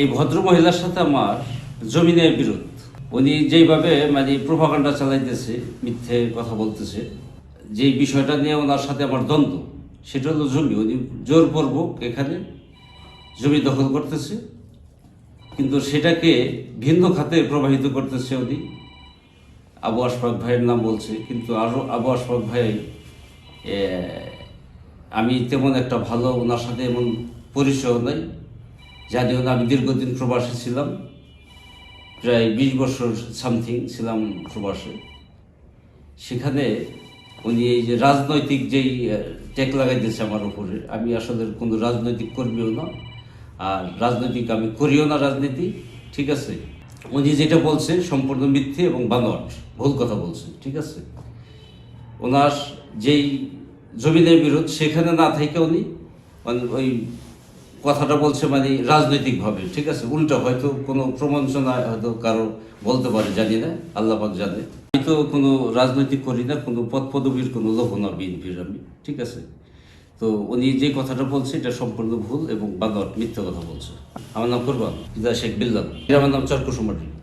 এই ভদ্র মহিলার সাথে আমার জমিনের বিরোধ। উনি যেইভাবে মানে প্রভাকাণ্ডা চালাইতেছে, মিথ্যে কথা বলতেছে যে বিষয়টা নিয়ে ওনার সাথে আমার দ্বন্দ্ব, সেটা হলো জমি। উনি জোরপূর্বক এখানে জমি দখল করতেছে, কিন্তু সেটাকে ভিন্ন খাতে প্রবাহিত করতেছে উনি। আবু আশফাক ভাইয়ের নাম বলছে, কিন্তু আরও আবু আশফাক ভাই আমি তেমন একটা ভালো, ওনার সাথে এমন পরিচয় নাই। জানিও না, আমি দীর্ঘদিন প্রবাসে ছিলাম, প্রায় বিশ বছর সামথিং ছিলাম প্রবাসে। সেখানে উনি এই যে রাজনৈতিক যেই টেক লাগাইতেছে আমার উপরে, আমি আসলে কোনো রাজনৈতিক কর্মীও না, আর রাজনৈতিক আমি করিও না রাজনীতি, ঠিক আছে? উনি যেটা বলছে সম্পূর্ণ মিথ্যে এবং বানোয়াট, ভুল কথা বলছে, ঠিক আছে? ওনার যেই জমিনের বিরোধ, সেখানে না থেকে উনি মানে ওই কথাটা বলছে মানে রাজনৈতিকভাবে, ঠিক আছে? উল্টো হয়তো কোনো প্রবঞ্চনা হয়তো কারও বলতে পারে, জানি না আল্লাহাক জানে। আমি তো কোনো রাজনৈতিক করি না, কোনো পদ পদবীর কোনো লোক না বিএনপির আমি, ঠিক আছে? তো উনি যে কথাটা বলছে, এটা সম্পূর্ণ ভুল এবং বাদর মিথ্যা কথা বলছে। আমার নাম কোরবান শেখ বিল্লাল। আমার নাম চরকুসুমারি